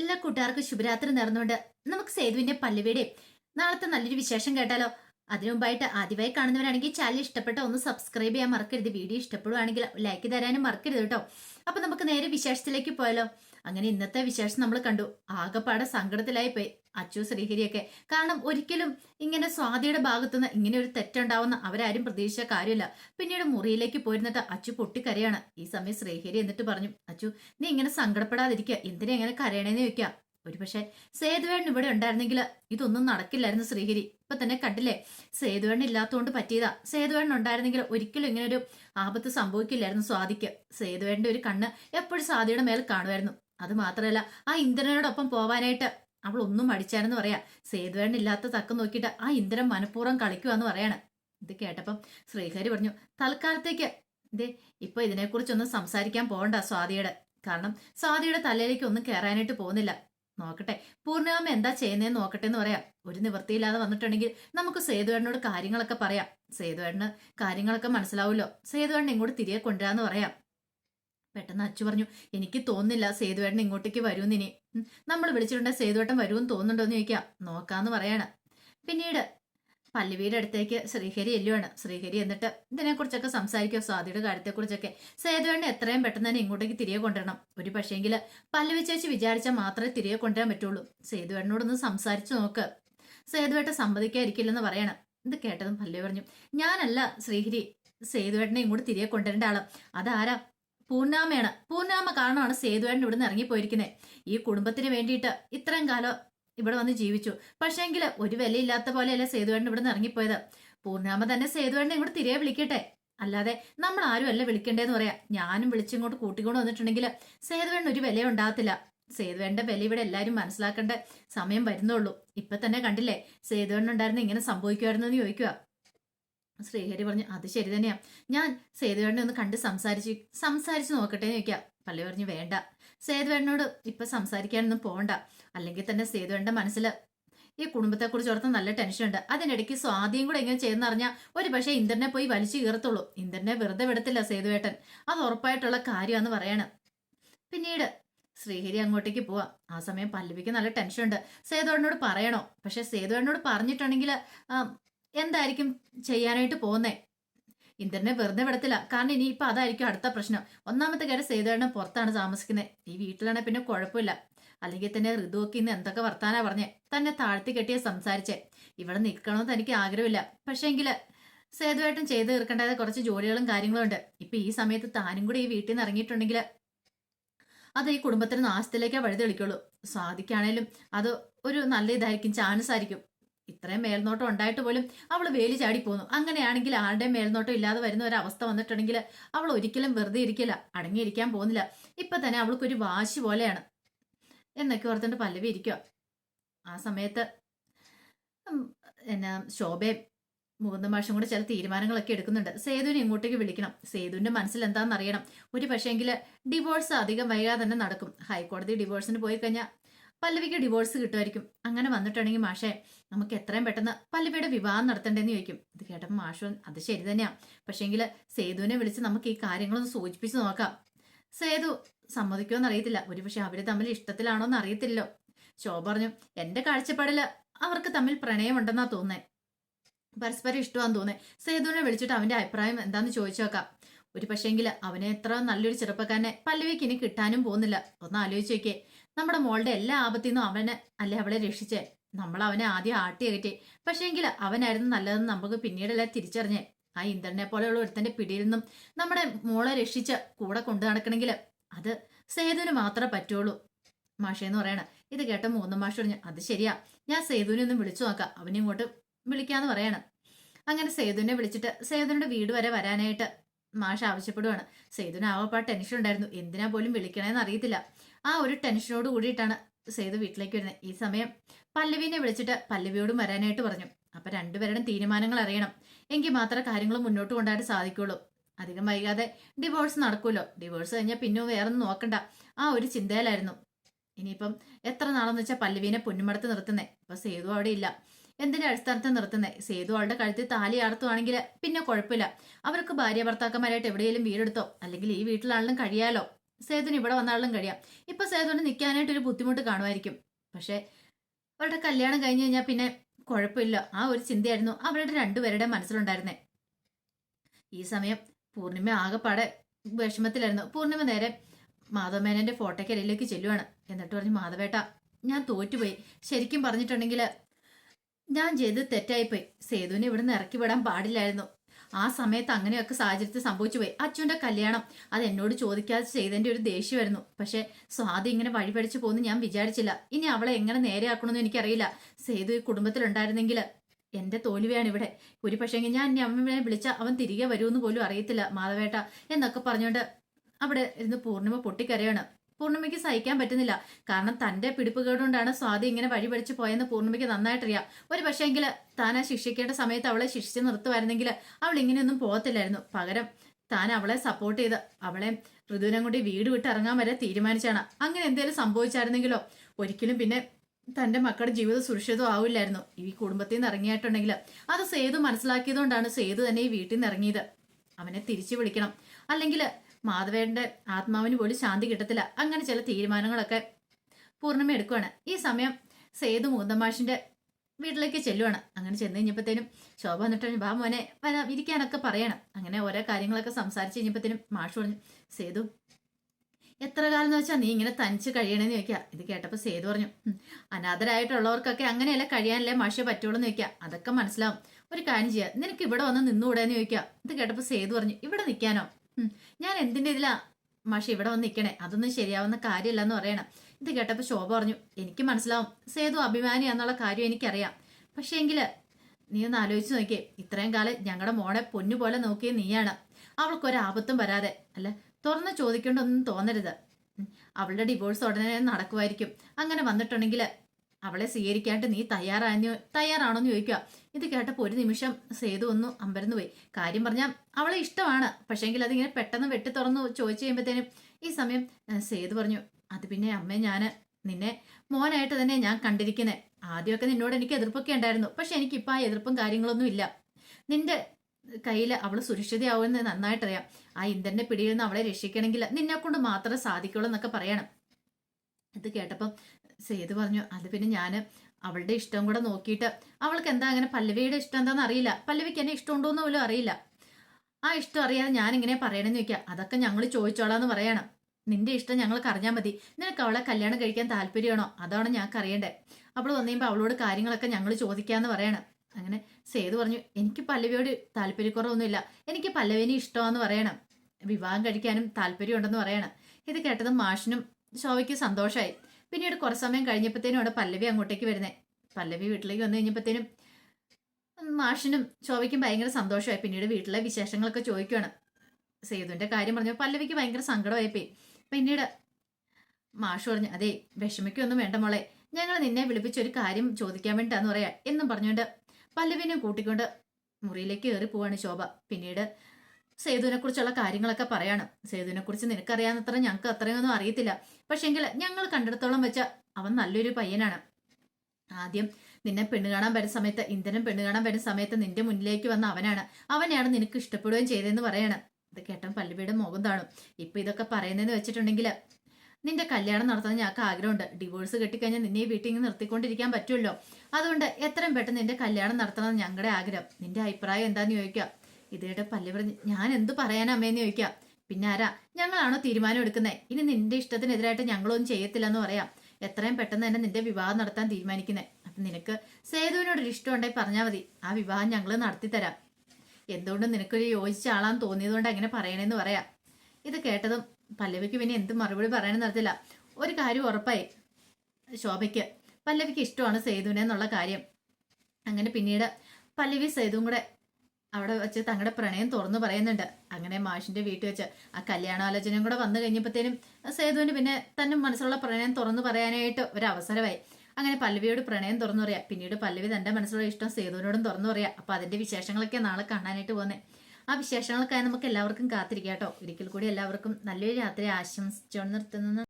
എല്ലാ കൂട്ടുകാർക്കും ശുഭരാത്രി നേർന്നുകൊണ്ട് നമുക്ക് സേതുവിന്റെ പല്ലുവിയുടെയും നാളത്തെ നല്ലൊരു വിശേഷം കേട്ടാലോ? അതിനു മുമ്പായിട്ട് ആദ്യമായി കാണുന്നവരാണെങ്കിൽ ചാനൽ ഇഷ്ടപ്പെട്ട ഒന്ന് സബ്സ്ക്രൈബ് ചെയ്യാൻ മറക്കരുത്. വീഡിയോ ഇഷ്ടപ്പെടുവാണെങ്കിൽ ലൈക്ക് തരാനും മറക്കരുത് കേട്ടോ. അപ്പൊ നമുക്ക് നേരെ വിശേഷത്തിലേക്ക് പോയാലോ? അങ്ങനെ ഇന്നത്തെ വിശേഷം നമ്മൾ കണ്ടു. ആകെപ്പാടെ സങ്കടത്തിലായി പോയി അച്ചു ശ്രീഹരിയൊക്കെ. കാരണം ഒരിക്കലും ഇങ്ങനെ സ്വാതിയുടെ ഭാഗത്തുനിന്ന് ഇങ്ങനെ ഒരു തെറ്റുണ്ടാവുന്ന അവരാരും പ്രതീക്ഷിച്ച കാര്യമില്ല. പിന്നീട് മുറിയിലേക്ക് പോയിരുന്നിട്ട് അച്ചു പൊട്ടിക്കരയാണ്. ഈ സമയം ശ്രീഹരി എന്നിട്ട് പറഞ്ഞു അച്ചു നീ ഇങ്ങനെ സങ്കടപ്പെടാതിരിക്കുക. എന്തിനാ ഇങ്ങനെ കരയണേന്ന് ചോദിക്കുക. ഒരുപക്ഷെ സേതുവേണ്ണൻ ഇവിടെ ഉണ്ടായിരുന്നെങ്കിൽ ഇതൊന്നും നടക്കില്ലായിരുന്നു ശ്രീഹരി. ഇപ്പൊ തന്നെ കണ്ടില്ലേ? സേതുവേണ്ണൻ ഇല്ലാത്തതുകൊണ്ട് പറ്റിയതാ. സേതുവേണ്ണൻ ഉണ്ടായിരുന്നെങ്കിൽ ഒരിക്കലും ഇങ്ങനെ ഒരു ആപത്ത് സംഭവിക്കില്ലായിരുന്നു സ്വാതിക്ക്. സേതുവേണ്ണന്റെ ഒരു കണ്ണ് എപ്പോഴും സ്വാതിയുടെ മേൽ കാണുമായിരുന്നു. അത് മാത്രമല്ല ആ ഇന്ദ്രനോടൊപ്പം പോവാനായിട്ട് അവൾ ഒന്നും മടിച്ചാരെന്ന് പറയാ. സേതുവേണ്ണൻ ഇല്ലാത്ത തക്കം നോക്കിയിട്ട് ആ ഇന്ദ്രൻ മനഃപൂർവം കളിക്കുവാന്ന് പറയാണ്. ഇത് കേട്ടപ്പം ശ്രീഹരി പറഞ്ഞു തൽക്കാലത്തേക്ക് ഇതേ ഇപ്പൊ ഇതിനെക്കുറിച്ചൊന്നും സംസാരിക്കാൻ പോകണ്ട സ്വാതിയുടെ. കാരണം സ്വാതിയുടെ തലയിലേക്ക് ഒന്നും കയറാനായിട്ട് പോകുന്നില്ല. നോക്കട്ടെ പൂർണിമ എന്താ ചെയ്യുന്നതെന്ന് നോക്കട്ടെ എന്ന് പറയാം. ഒരു നിവൃത്തിയില്ലാതെ വന്നിട്ടുണ്ടെങ്കിൽ നമുക്ക് സേതുവേണ്ണനോട് കാര്യങ്ങളൊക്കെ പറയാം. സേതുവേണ്ണന് കാര്യങ്ങളൊക്കെ മനസ്സിലാവുമല്ലോ. സേതുവേണ്ണൻ ഇങ്ങോട്ട് തിരികെ കൊണ്ടുവരാന്ന് പറയാം. പെട്ടെന്ന് അച്ചു പറഞ്ഞു എനിക്ക് തോന്നുന്നില്ല സേതുവേട്ടൻ ഇങ്ങോട്ടേക്ക് വരൂ ഇനി. നമ്മൾ വിളിച്ചിട്ടുണ്ടെങ്കിൽ സേതുവേട്ടൻ വരുമെന്ന് തോന്നുന്നുണ്ടോ എന്ന് ചോദിക്കാം നോക്കാന്ന് പറയാണ്. പിന്നീട് പല്ലവിയുടെ അടുത്തേക്ക് ശ്രീഹരി എല്ലുവാണ് ശ്രീഹരി എന്നിട്ട് ഇതിനെക്കുറിച്ചൊക്കെ സംസാരിക്കുക സ്വാതിയുടെ കാര്യത്തെക്കുറിച്ചൊക്കെ. സേതുവേണ്ണ എത്രയും പെട്ടെന്ന് തന്നെ ഇങ്ങോട്ടേക്ക് തിരികെ കൊണ്ടുവരണം. ഒരു പക്ഷേങ്കിൽ പല്ലവി ചേച്ചി വിചാരിച്ചാൽ മാത്രമേ തിരികെ കൊണ്ടുവരാൻ പറ്റുള്ളൂ. സേതുവേട്ടനോടൊന്ന് സംസാരിച്ചു നോക്ക്. സേതുവേട്ട സമ്മതിക്കായിരിക്കില്ലെന്ന് പറയണം. ഇത് കേട്ടതും പല്ലവി പറഞ്ഞു ഞാനല്ല ശ്രീഹരി സേതുവേട്ടനെ ഇങ്ങോട്ട് തിരികെ കൊണ്ടുവരേണ്ട ആൾ. അതാരാ? പൂർണാമയാണ് പൂർണാമ കാരണമാണ് സേതുവേട്ടൻ നിന്ന് ഇറങ്ങിപ്പോയിരിക്കുന്നത് ഈ കുടുംബത്തിന് വേണ്ടിയിട്ട് ഇത്രയും കാലം ഇവിടെ വന്ന് ജീവിച്ചു. പക്ഷേങ്കിൽ ഒരു വിലയില്ലാത്ത പോലെയല്ല സേതുവേട്ടൻ നിന്ന് ഇറങ്ങിപ്പോയത്. പൂർണാമ തന്നെ സേതുവേട്ടനെ ഇങ്ങോട്ട് തിരികെ വിളിക്കട്ടെ. അല്ലാതെ നമ്മൾ ആരും അല്ല വിളിക്കേണ്ടതെന്ന് പറയാം. ഞാനും വിളിച്ചിങ്ങോട്ട് കൂട്ടിക്കൊണ്ട് വന്നിട്ടുണ്ടെങ്കിൽ സേതുവേണ്ണ ഒരു വില ഉണ്ടാകത്തില്ല. സേതുവേണ്ട വില ഇവിടെ എല്ലാവരും മനസ്സിലാക്കേണ്ട സമയം വരുന്നുള്ളൂ. ഇപ്പൊ തന്നെ കണ്ടില്ലേ? സേതുവേണ്ണ ഉണ്ടായിരുന്ന ഇങ്ങനെ സംഭവിക്കുമായിരുന്നു എന്ന് ചോദിക്കുക ശ്രീഹരി പറഞ്ഞു അത് ശരി തന്നെയാ. ഞാൻ സേതുവേണ്ണനെ ഒന്ന് കണ്ട് സംസാരിച്ച് സംസാരിച്ച് നോക്കട്ടെ എന്ന് ചോദിക്കാം. പള്ളി പറഞ്ഞു വേണ്ട. സേതുവേണ്ണനോട് ഇപ്പൊ സംസാരിക്കാനൊന്നും പോകണ്ട അല്ലെങ്കിൽ തന്നെ സേതുവേണ്ട മനസ്സിൽ ഈ കുടുംബത്തെക്കുറിച്ച് ഓർത്ത് നല്ല ടെൻഷൻ ഉണ്ട് അതിനിടയ്ക്ക് സ്വാധീനം കൂടെ എങ്ങനെ ചെയ്യുന്ന അറിഞ്ഞാൽ ഒരു പക്ഷേ ഇന്ദ്രനെ പോയി വലിച്ചു കീറത്തുള്ളൂ. ഇന്ദ്രനെ വെറുതെ വിടത്തില്ല സേതുവേട്ടൻ. അത് ഉറപ്പായിട്ടുള്ള കാര്യമാണെന്ന് പറയാണ്. പിന്നീട് ശ്രീഹരി അങ്ങോട്ടേക്ക് പോവാം. ആ സമയം പല്ലവിക്ക് നല്ല ടെൻഷൻ ഉണ്ട് സേതുവേണ്ണനോട് പറയണോ? പക്ഷെ സേതുവേണ്ണനോട് പറഞ്ഞിട്ടുണ്ടെങ്കിൽ എന്തായിരിക്കും ചെയ്യാനായിട്ട് പോകുന്നേ? ഇന്ദ്രനെ വെറുതെ വിടത്തില്ല. കാരണം ഇനിയിപ്പോൾ അതായിരിക്കും അടുത്ത പ്രശ്നം. ഒന്നാമത്തെ കാര്യം സേതുവേട്ടൻ പുറത്താണ് താമസിക്കുന്നത്. ഈ വീട്ടിലാണെങ്കിൽ പിന്നെ കുഴപ്പമില്ല. അല്ലെങ്കിൽ തന്നെ ഋതുവൊക്കെ ഇന്ന് എന്തൊക്കെ വർത്താനാ പറഞ്ഞേ? തന്നെ താഴ്ത്തി കെട്ടിയ സംസാരിച്ചേ. ഇവിടെ നിൽക്കണമെന്ന് തനിക്ക് ആഗ്രഹമില്ല. പക്ഷേങ്കിൽ സേതുവേട്ടൻ ചെയ്ത് തീർക്കേണ്ടത് കുറച്ച് ജോലികളും കാര്യങ്ങളും ഉണ്ട്. ഇപ്പൊ ഈ സമയത്ത് താനും കൂടി ഈ വീട്ടിൽ നിന്ന് ഇറങ്ങിയിട്ടുണ്ടെങ്കിൽ അത് ഈ കുടുംബത്തിന് നാശത്തിലേക്കാ വഴി തെളിക്കുള്ളൂ. സ്വാദിക്കാണേലും അത് ഒരു നല്ല ഇതായിരിക്കും. ചാൻസ് ആയിരിക്കും ഇത്രയും മേൽനോട്ടം ഉണ്ടായിട്ട് പോലും അവൾ വേലി ചാടി പോന്നു. അങ്ങനെയാണെങ്കിൽ ആരുടെയും മേൽനോട്ടം ഇല്ലാതെ വരുന്ന ഒരു അവസ്ഥ വന്നിട്ടുണ്ടെങ്കിൽ അവൾ ഒരിക്കലും വെറുതെ ഇരിക്കില്ല അടങ്ങിയിരിക്കാൻ പോകുന്നില്ല. ഇപ്പൊ തന്നെ അവൾക്കൊരു വാശി പോലെയാണ്. എന്നൊക്കെ ഓർത്തിട്ട് പല്ലവി ഇരിക്കുക ആ സമയത്ത് എന്നാ ശോഭയും മുകുന്ദ മാഷും കൂടെ ചില തീരുമാനങ്ങളൊക്കെ എടുക്കുന്നുണ്ട്. സേതുവിനെ ഇങ്ങോട്ടേക്ക് വിളിക്കണം. സേതുവിന്റെ മനസ്സിൽ എന്താണെന്ന് അറിയണം ഒരു പക്ഷേങ്കിൽ ഡിവോഴ്സ് അധികം വൈകാതെ തന്നെ നടക്കും. ഹൈക്കോടതി ഡിവോഴ്സിന് പോയി കഴിഞ്ഞാൽ പല്ലവിക്ക് ഡിവോഴ്സ് കിട്ടുമായിരിക്കും. അങ്ങനെ വന്നിട്ടുണ്ടെങ്കിൽ മാഷേ നമുക്ക് എത്രയും പെട്ടെന്ന് പല്ലവിയുടെ വിവാഹം നടത്തണ്ടെന്ന് ചോദിക്കും. ഇത് കേട്ടപ്പോൾ മാഷു അത് ശരി തന്നെയാണ് പക്ഷേങ്കിൽ സേതുവിനെ വിളിച്ച് നമുക്ക് ഈ കാര്യങ്ങളൊന്ന് സൂചിപ്പിച്ച് നോക്കാം. സേതു സമ്മതിക്കുമെന്ന് അറിയത്തില്ല. ഒരുപക്ഷെ അവർ തമ്മിൽ ഇഷ്ടത്തിലാണോ എന്ന് അറിയത്തില്ലല്ലോ. ശോഭ പറഞ്ഞു എന്റെ കാഴ്ചപ്പാടിൽ അവർക്ക് തമ്മിൽ പ്രണയമുണ്ടെന്നാ തോന്നേ പരസ്പരം ഇഷ്ടമാന്ന് തോന്നേ സേതുവിനെ വിളിച്ചിട്ട് അവന്റെ അഭിപ്രായം എന്താന്ന് ചോദിച്ചു നോക്കാം. ഒരു പക്ഷേങ്കിൽ അവനെ എത്ര നല്ലൊരു ചെറുപ്പക്കാരനെ പല്ലവിക്ക് ഇനി കിട്ടാനും പോകുന്നില്ല. ഒന്ന് ആലോചിച്ച് നോക്കിയേ. നമ്മുടെ മോളുടെ എല്ലാ ആപത്തിൽ നിന്നും അവനെ അല്ലെ അവളെ രക്ഷിച്ചേ. നമ്മൾ അവനെ ആദ്യം ആട്ടി അകറ്റി. പക്ഷേങ്കിൽ അവനായിരുന്നു നല്ലതെന്ന് നമുക്ക് പിന്നീടല്ലേ തിരിച്ചറിഞ്ഞേ. ആ ഇന്ദ്രനെ പോലെയുള്ള ഒരുത്തന്റെ പിടിയിൽ നിന്നും നമ്മുടെ മോളെ രക്ഷിച്ച് കൂടെ കൊണ്ടു നടക്കണമെങ്കിൽ അത് സേതുവിന് മാത്രമേ പറ്റുള്ളൂ. മാഷേന്ന് പറയണ. ഇത് കേട്ട മൂന്നും മാഷ് പറഞ്ഞു അത് ശരിയാ. ഞാൻ സേതുവിനെ ഒന്ന് വിളിച്ചു നോക്കാം. അവനെ ഇങ്ങോട്ട് വിളിക്കാന്ന് പറയണം. അങ്ങനെ സേതുവിനെ വിളിച്ചിട്ട് സേതുവിന്റെ വീട് വരെ വരാനായിട്ട് മാഷ് ആവശ്യപ്പെടുവാണ്. സേതുവിന് ആവപ്പാ ടെൻഷൻ ഉണ്ടായിരുന്നു. എന്തിനാ പോലും വിളിക്കണേന്ന് അറിയത്തില്ല. ആ ഒരു ടെൻഷനോട് കൂടിയിട്ടാണ് സേതു വീട്ടിലേക്ക് വരുന്നത്. ഈ സമയം പല്ലവിനെ വിളിച്ചിട്ട് പല്ലവിയോടും വരാനായിട്ട് പറഞ്ഞു. അപ്പൊ രണ്ടുപേരുടെയും തീരുമാനങ്ങൾ അറിയണം. എങ്കിൽ മാത്രമേ കാര്യങ്ങൾ മുന്നോട്ട് കൊണ്ടുപോകാൻ സാധിക്കുള്ളൂ അധികം വൈകാതെ ഡിവോഴ്സ് നടക്കുമല്ലോ ഡിവോഴ്സ് കഴിഞ്ഞാൽ പിന്നെ വേറെ നോക്കണ്ട. ആ ഒരു ചിന്തയിലായിരുന്നു. ഇനിയിപ്പം എത്ര നാളെന്ന് വെച്ചാൽ പല്ലവീനെ പൊന്നുമടത്ത് നിർത്തുന്നേ? ഇപ്പൊ സേതു അവിടെ ഇല്ല. എന്തിന്റെ അടിസ്ഥാനത്തിൽ നിർത്തുന്നത് സേതു അവളുടെ കഴുത്തിൽ താലി ആർത്തുവാണെങ്കിൽ പിന്നെ കുഴപ്പമില്ല. അവർക്ക് ഭാര്യ ഭർത്താക്കന്മാരായിട്ട് എവിടെയെങ്കിലും വീടെടുത്തോ? അല്ലെങ്കിൽ ഈ വീട്ടിലാണെങ്കിലും കഴിയാലോ? സേതുവിന് ഇവിടെ വന്നാലും കഴിയാം. ഇപ്പൊ സേതുവിന് നിൽക്കാനായിട്ട് ഒരു ബുദ്ധിമുട്ട് കാണുമായിരിക്കും. പക്ഷെ അവരുടെ കല്യാണം കഴിഞ്ഞു കഴിഞ്ഞാൽ പിന്നെ കുഴപ്പമില്ല. ആ ഒരു ചിന്തയായിരുന്നു അവരുടെ രണ്ടുപേരുടെ മനസ്സിലുണ്ടായിരുന്നേ. ഈ സമയം പൂർണിമ ആകെപ്പാടെ വിഷമത്തിലായിരുന്നു. പൂർണിമ നേരെ മാധവമേനന്റെ ഫോട്ടോക്കരിലേക്ക് ചെല്ലുവാണ്. എന്നിട്ട് പറഞ്ഞു മാധവേട്ട ഞാൻ തോറ്റുപോയി. ശരിക്കും പറഞ്ഞിട്ടുണ്ടെങ്കിൽ ഞാൻ ചെയ്ത് തെറ്റായിപ്പോയി. സേതുവിനെ ഇവിടുന്ന് ഇറക്കി വിടാൻ പാടില്ലായിരുന്നു. ആ സമയത്ത് അങ്ങനെയൊക്കെ സാഹചര്യത്തിൽ സംഭവിച്ചു പോയി അച്ഛന്റെ കല്യാണം. അത് എന്നോട് ചോദിക്കാതെ ചെയ്തതിന്റെ ഒരു ദേഷ്യമായിരുന്നു. പക്ഷെ സ്വാതി ഇങ്ങനെ വഴിപടിച്ചു പോകുന്നു ഞാൻ വിചാരിച്ചില്ല. ഇനി അവളെ എങ്ങനെ നേരെയാക്കണമെന്ന് എനിക്കറിയില്ല. സേതു ഈ കുടുംബത്തിലുണ്ടായിരുന്നെങ്കിൽ എന്റെ തോൽവിയാണ് ഇവിടെ. ഒരു പക്ഷേങ്കിൽ ഞാൻ ഇനി അമ്മനെ വിളിച്ച അവൻ തിരികെ വരുമെന്ന് പോലും അറിയത്തില്ല മാധവേട്ട എന്നൊക്കെ പറഞ്ഞുകൊണ്ട് അവിടെ ഇരുന്ന് പൂർണിമ പൊട്ടിക്കരയാണ്. പൂർണിമയ്ക്ക് സഹിക്കാൻ പറ്റുന്നില്ല. കാരണം തന്റെ പിടിപ്പുകേടുകൊണ്ടാണ് സ്വാതി ഇങ്ങനെ വഴി പഠിച്ച് പോയെന്ന് പൂർണിമയ്ക്ക് നന്നായിട്ടറിയാം. ഒരു പക്ഷേങ്കിൽ താൻ ആ ശിക്ഷിക്കേണ്ട സമയത്ത് അവളെ ശിക്ഷിച്ച് നിർത്തുമായിരുന്നെങ്കിൽ അവൾ ഇങ്ങനെയൊന്നും പോകത്തില്ലായിരുന്നു. പകരം താൻ അവളെ സപ്പോർട്ട് ചെയ്ത് അവളെ ഋതുവിനെ കൂടി വീട് വിട്ട് ഇറങ്ങാൻ വരെ തീരുമാനിച്ചാണ്. അങ്ങനെ എന്തെങ്കിലും സംഭവിച്ചായിരുന്നെങ്കിലോ? ഒരിക്കലും പിന്നെ തന്റെ മക്കളുടെ ജീവിതം സുരക്ഷിതം ആവില്ലായിരുന്നു. ഈ കുടുംബത്തിൽ നിന്ന് ഇറങ്ങിയിട്ടുണ്ടെങ്കിൽ അത് സേതു മനസ്സിലാക്കിയതുകൊണ്ടാണ് സേതു തന്നെ ഈ വീട്ടിൽ നിന്ന് ഇറങ്ങിയത്. അവനെ തിരിച്ചു വിളിക്കണം. അല്ലെങ്കിൽ മാധവേന്റെ ആത്മാവിന് പോലും ശാന്തി കിട്ടത്തില്ല. അങ്ങനെ ചില തീരുമാനങ്ങളൊക്കെ പൂർണിമ എടുക്കുവാണ്. ഈ സമയം സേതു മൂന്നമാഷിന്റെ വീട്ടിലേക്ക് ചെല്ലുവാണ്. അങ്ങനെ ചെന്ന് കഴിഞ്ഞപ്പോഴത്തേനും ശോഭ എന്നിട്ട് ബാ മോനെ ഇരിക്കാനൊക്കെ പറയണം. അങ്ങനെ ഓരോ കാര്യങ്ങളൊക്കെ സംസാരിച്ച് കഴിഞ്ഞപ്പോഴത്തേനും മാഷ് പറഞ്ഞു സേതു എത്ര കാലം എന്ന് വെച്ചാൽ നീ ഇങ്ങനെ തനിച്ച് കഴിയണേന്ന് ചോദിക്കുക ഇത് കേട്ടപ്പോൾ സേതു പറഞ്ഞു "ഉം, അനാഥരായിട്ടുള്ളവർക്കൊക്കെ അങ്ങനെയല്ല കഴിയാനല്ലേ മാഷെ പറ്റുള്ളൂ എന്ന് ചോദിക്കുക അതൊക്കെ മനസ്സിലാവും. ഒരു കാര്യം ചെയ്യുക നിനക്ക് ഇവിടെ വന്ന് നിന്നുകൂടെന്ന് ചോദിക്കുക ഇത് കേട്ടപ്പോൾ സേതു പറഞ്ഞു ഇവിടെ നിൽക്കാനോ? ഞാൻ എന്തിന്റെ ഇതിലാ? മാഷി ഇവിടെ വന്ന് നിൽക്കണേ അതൊന്നും ശരിയാവുന്ന കാര്യമല്ല എന്ന് പറയണം. ഇത് കേട്ടപ്പോൾ ശോഭ പറഞ്ഞു എനിക്ക് മനസ്സിലാവും. സേതു അഭിമാനിയാന്നുള്ള കാര്യം എനിക്കറിയാം. പക്ഷേ എങ്കിൽ നീ ഒന്ന് ആലോചിച്ച് നോക്കിയേ. ഇത്രയും കാലം ഞങ്ങളുടെ മോളെ പൊന്നു പോലെ നോക്കിയ നീയാണ്. അവൾക്കൊരാപത്തും വരാതെ അല്ല തുറന്ന് ചോദിക്കേണ്ടൊന്നും തോന്നരുത്. അവളുടെ ഡിവോഴ്സ് ഉടനെ നടക്കുമായിരിക്കും അങ്ങനെ വന്നിട്ടുണ്ടെങ്കിൽ അവളെ സ്വീകരിക്കാണ്ട് നീ തയ്യാറാഞ്ഞു തയ്യാറാണോന്ന് ചോദിക്കുക. ഇത് കേട്ടപ്പോൾ ഒരു നിമിഷം സേതു ഒന്ന് അമ്പരന്ന് പോയി കാര്യം പറഞ്ഞാൽ അവളെ ഇഷ്ടമാണ്. പക്ഷേങ്കിൽ അതിങ്ങനെ പെട്ടെന്ന് വെട്ടി തുറന്നു ചോദിച്ചു കഴിയുമ്പോഴത്തേനും ഈ സമയം സേതു പറഞ്ഞു അത് പിന്നെ അമ്മേ ഞാൻ നിന്നെ മോനായിട്ട് തന്നെ ഞാൻ കണ്ടിരിക്കുന്നത് ആദ്യമൊക്കെ നിന്നോട് എനിക്ക് എതിർപ്പൊക്കെ ഉണ്ടായിരുന്നു. പക്ഷെ എനിക്കിപ്പോൾ ആ എതിർപ്പും കാര്യങ്ങളൊന്നും ഇല്ല. നിന്റെ കയ്യിൽ അവൾ സുരക്ഷിതയാവുമെന്ന് നന്നായിട്ടറിയാം. ആ ഇന്ദ്രന്റെ പിടിയിൽ നിന്ന് അവളെ രക്ഷിക്കണമെങ്കിൽ നിന്നെ കൊണ്ട് മാത്രമേ സാധിക്കുള്ളൂ എന്നൊക്കെ പറയണം. ഇത് കേട്ടപ്പം സേതു പറഞ്ഞു അത് പിന്നെ ഞാൻ അവളുടെ ഇഷ്ടം കൂടെ നോക്കിയിട്ട് അവൾക്ക് എന്താ അങ്ങനെ പല്ലവിയുടെ ഇഷ്ടം എന്താണെന്ന് അറിയില്ല. പല്ലവിക്ക് എന്നെ ഇഷ്ടമുണ്ടോ എന്ന് പോലും അറിയില്ല. ആ ഇഷ്ടം അറിയാതെ ഞാൻ ഇങ്ങനെ പറയണമെന്ന് ചോദിക്കുക. അതൊക്കെ ഞങ്ങൾ ചോദിച്ചോളാന്ന് പറയണം. നിന്റെ ഇഷ്ടം ഞങ്ങൾക്ക് അറിഞ്ഞാൽ മതി. നിനക്ക് അവളെ കല്യാണം കഴിക്കാൻ താല്പര്യമാണോ? അതാണ് ഞങ്ങൾക്ക് അറിയണ്ടേ? അവൾ വന്നു കഴിയുമ്പോൾ അവളോട് കാര്യങ്ങളൊക്കെ ഞങ്ങൾ ചോദിക്കാന്ന് പറയണം. അങ്ങനെ സേതു പറഞ്ഞു എനിക്ക് പല്ലവിയോട് താല്പര്യക്കുറവൊന്നുമില്ല. എനിക്ക് പല്ലവിനെ ഇഷ്ടമാന്ന് പറയണം. വിവാഹം കഴിക്കാനും താല്പര്യമുണ്ടെന്ന് പറയണം. ഇത് കേട്ടത് മാഷിനും ശോഭയ്ക്ക് സന്തോഷമായി പിന്നീട് കുറച്ച് സമയം കഴിഞ്ഞപ്പോഴത്തേനും അവിടെ പല്ലവി അങ്ങോട്ടേക്ക് വരുന്നത് പല്ലവി വീട്ടിലേക്ക് വന്നു കഴിഞ്ഞപ്പോഴത്തേനും മാഷിനും ശോഭയ്ക്കും ഭയങ്കര സന്തോഷമായി. പിന്നീട് വീട്ടിലെ വിശേഷങ്ങളൊക്കെ ചോദിക്കുകയാണ് സേതുവിന്റെ കാര്യം പറഞ്ഞു പല്ലവിക്ക് ഭയങ്കര സങ്കടമായിപ്പോയി. പിന്നീട് മാഷ് പറഞ്ഞു അതെ വിഷമിക്കൊന്നും വേണ്ട മോളെ. ഞങ്ങൾ നിന്നെ വിളിപ്പിച്ചൊരു കാര്യം ചോദിക്കാൻ വേണ്ടിട്ടാന്ന് പറയാ എന്നും പറഞ്ഞുകൊണ്ട് പല്ലവിനെ കൂട്ടിക്കൊണ്ട് മുറിയിലേക്ക് കയറി പോവാണ് ശോഭ. പിന്നീട് സേതുവിനെ കുറിച്ചുള്ള കാര്യങ്ങളൊക്കെ പറയാണ്. സേതുവിനെ കുറിച്ച് നിനക്കറിയാവുന്നത്ര ഞങ്ങൾക്ക് അത്രയൊന്നും അറിയത്തില്ല. പക്ഷെങ്കിൽ ഞങ്ങൾ കണ്ടിടത്തോളം വെച്ച അവൻ നല്ലൊരു പയ്യനാണ്. ആദ്യം നിന്നെ പെണ്ണ് കാണാൻ വരുന്ന സമയത്ത് ഇന്ധനം പെണ്ണ് കാണാൻ വരുന്ന സമയത്ത് നിന്റെ മുന്നിലേക്ക് വന്ന അവനാണ്. അവനെയാണ് നിനക്ക് ഇഷ്ടപ്പെടുകയും ചെയ്തതെന്ന് പറയണം. ഇത് കേട്ടൻ പല്ലുവിയുടെ മുഖം താണു ഇപ്പൊ ഇതൊക്കെ പറയുന്നതെന്ന് വെച്ചിട്ടുണ്ടെങ്കിൽ നിന്റെ കല്യാണം നടത്താൻ ഞങ്ങൾക്ക് ആഗ്രഹമുണ്ട്. ഡിവോഴ്സ് കെട്ടിക്കഴിഞ്ഞാൽ നിന്നെ ഈ വീട്ടിൽ നിന്ന് നിർത്തിക്കൊണ്ടിരിക്കാൻ പറ്റുമല്ലോ. അതുകൊണ്ട് എത്രയും പെട്ടെന്ന് നിന്റെ കല്യാണം നടത്തണം ഞങ്ങളുടെ ആഗ്രഹം. നിന്റെ അഭിപ്രായം എന്താന്ന് ചോദിക്കാം. ഇതേടെ പല്ല് പറഞ്ഞ് ഞാൻ എന്ത് പറയാനാ അമ്മേന്ന് ചോദിക്കാം. പിന്നെ ആരാ ഞങ്ങളാണോ തീരുമാനം എടുക്കുന്നത് ഇനി നിന്റെ ഇഷ്ടത്തിനെതിരായിട്ട് ഞങ്ങളൊന്നും ചെയ്യത്തില്ലെന്ന് പറയാം. എത്രയും പെട്ടെന്ന് തന്നെ നിന്റെ വിവാഹം നടത്താൻ തീരുമാനിക്കുന്നത് അപ്പൊ നിനക്ക് സേതുവിനോടൊരു ഇഷ്ടം ഉണ്ടെങ്കിൽ പറഞ്ഞാൽ മതി. ആ വിവാഹം ഞങ്ങൾ നടത്തിത്തരാം. എന്തുകൊണ്ടും നിനക്കൊരു യോജിച്ച ആളാന്ന് തോന്നിയതുകൊണ്ട് അങ്ങനെ പറയണേന്ന് പറയാം. ഇത് കേട്ടതും പല്ലവിക്ക് പിന്നെ എന്ത് മറുപടി പറയണമെന്ന് അറിയത്തില്ല ഒരു കാര്യം ഉറപ്പായി. ശോഭയ്ക്ക് പല്ലവിക്ക് ഇഷ്ടമാണ് സേതുവിനെന്നുള്ള കാര്യം. അങ്ങനെ പിന്നീട് പല്ലവി സേതുവും കൂടെ അവിടെ വെച്ച് തങ്ങളുടെ പ്രണയം തുറന്നു പറയുന്നുണ്ട്. അങ്ങനെ മാഷിന്റെ വീട്ടിൽ വെച്ച് ആ കല്യാണാലോചനയും കൂടെ വന്നു കഴിഞ്ഞപ്പോഴത്തേനും സേതുവിന് പിന്നെ തന്നെ മനസ്സിലുള്ള പ്രണയം തുറന്നു പറയാനായിട്ട് ഒരു അവസരമായി അങ്ങനെ പല്ലവിയോട് പ്രണയം തുറന്നു പറയാം. പിന്നീട് പല്ലവി തന്റെ മനസ്സിലുള്ള ഇഷ്ടം സേതുവിനോടും തുറന്നു പറയാം. അപ്പൊ അതിന്റെ വിശേഷങ്ങളൊക്കെ നാളെ കാണാനായിട്ട് പോകുന്നത് ആ വിശേഷങ്ങൾക്കായി നമുക്ക് എല്ലാവർക്കും കാത്തിരിക്കാം കേട്ടോ. ഒരിക്കൽ കൂടി എല്ലാവർക്കും നല്ലൊരു രാത്രി ആശംസിച്ചോണ്ട് നിർത്തുന്നു.